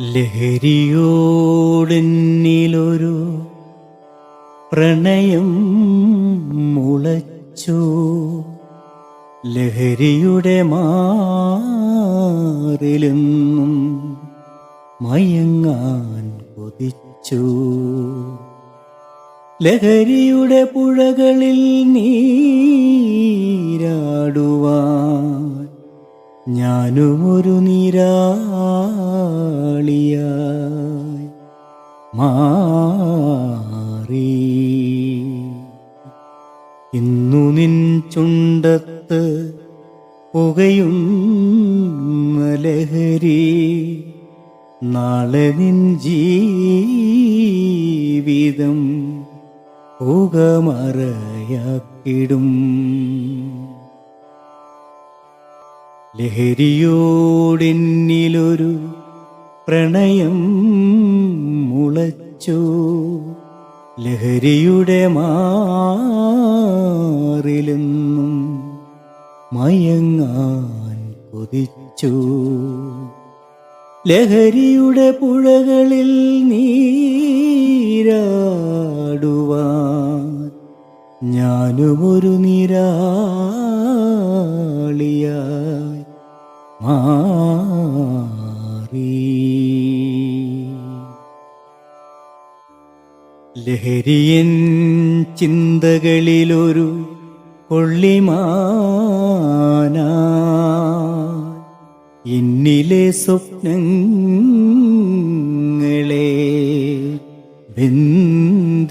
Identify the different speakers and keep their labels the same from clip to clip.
Speaker 1: ലഹരിയോടെന്നിലൊരു പ്രണയം മുളച്ചു. ലഹരിയുടെ മാറിലെന്നും മയങ്ങാൻ കൊതിച്ചു. ലഹരിയുടെ പുഴകളിൽ നീരാടുവാൻ ഞാനും ഒരു നീരാളിയായി മാറി. ഇന്നു നിൻ ചുണ്ടത്ത് പുകയും ലഹരി. നാളെ നിൻ ജീവിതം പുകമറയാക്കിടും. ലഹരിയോടെന്നിലൊരു പ്രണയം മുളച്ചു. ലഹരിയുടെ മാറിലെന്നും മയങ്ങാൻ കൊതിച്ചു. ലഹരിയുടെ പുഴകളിൽ നീരാടുവാൻ ഞാനുമൊരു മാറി. ലഹരിയൻ ചിന്തകളിലൊരു കൊള്ളിമാന. എന്നിലെ സ്വപ്നങ്ങളെ ബന്ധിതരാക്കി.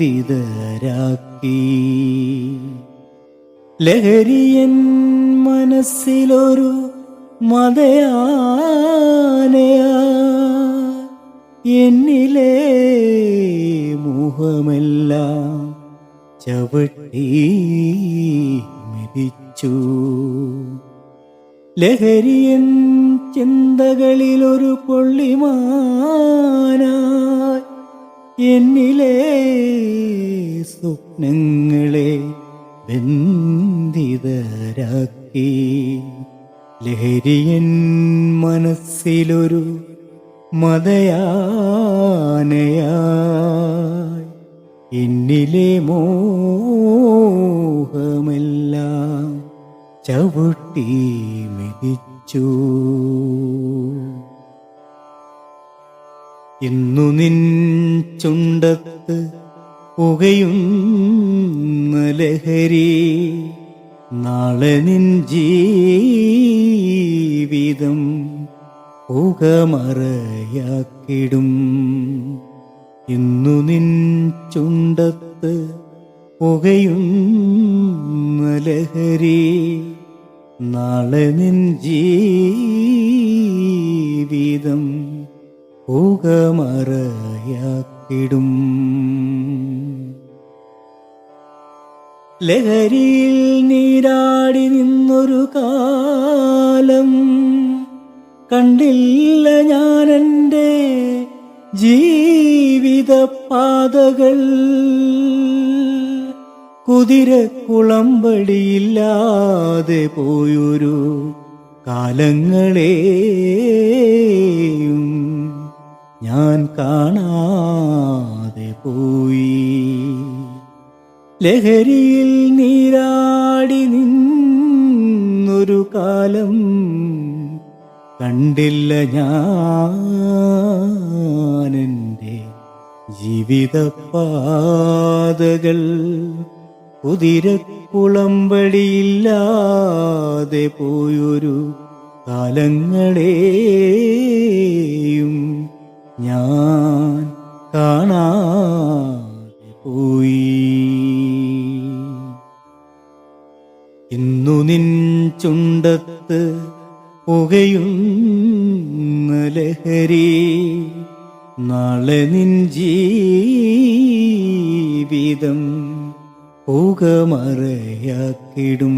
Speaker 1: ലഹരിയൻ മനസ്സിലൊരു മതയാനയാ. എന്നിലെ മുഖമെല്ലാം ചവിട്ടി മിതിച്ചു ലഹരിയൻ ചിന്തകളിലൊരു പൊള്ളിമാനായി എന്നിലെ സ്വപ്നങ്ങളെ ബന്ധിതരാക്കി. ലഹരിയൻ മനസ്സിലൊരു മതയാനയായി. എന്നിലെ മോഹമെല്ലാം ചവിട്ടി മിതിച്ചു. ഇന്നു നിൻ ചുണ്ടത്ത് പുകയുന്ന ലഹരി നാളെ നിൻ ജീവിതം പുകമറയാക്കിടും ഇന്നു നിൻ ചുണ്ടത്ത് പുകയുന്ന ലഹരി നാളെ നിൻ ജീവിതം പുകമറയാക്കിടും ലഹരിയിൽ നീരാടി നിന്നൊരു കാലം കണ്ടില്ല ഞാൻ ഞാനെന്റെ ജീവിത പാതകൾ കുതിര കുളമ്പടിയില്ലാതെ പോയൊരു കാലങ്ങളെയും ഞാൻ കാണാതെ പോയി. ലഹരിയിൽ നീരാടി നിന്നൊരു കാലം കണ്ടില്ല ഞാനെന്റെ ജീവിതപാതകൾ. കുതിരക്കുളമ്പടിയില്ലാതെ പോയൊരു കാലങ്ങളെയും ഞാൻ കാണാതെ പോയി. ഇന്നു നിൻ ചുണ്ടത്ത് പുകയുന്ന ലഹരി. നാളെ നിൻ ജീവിതം പുകമറയാക്കിടും.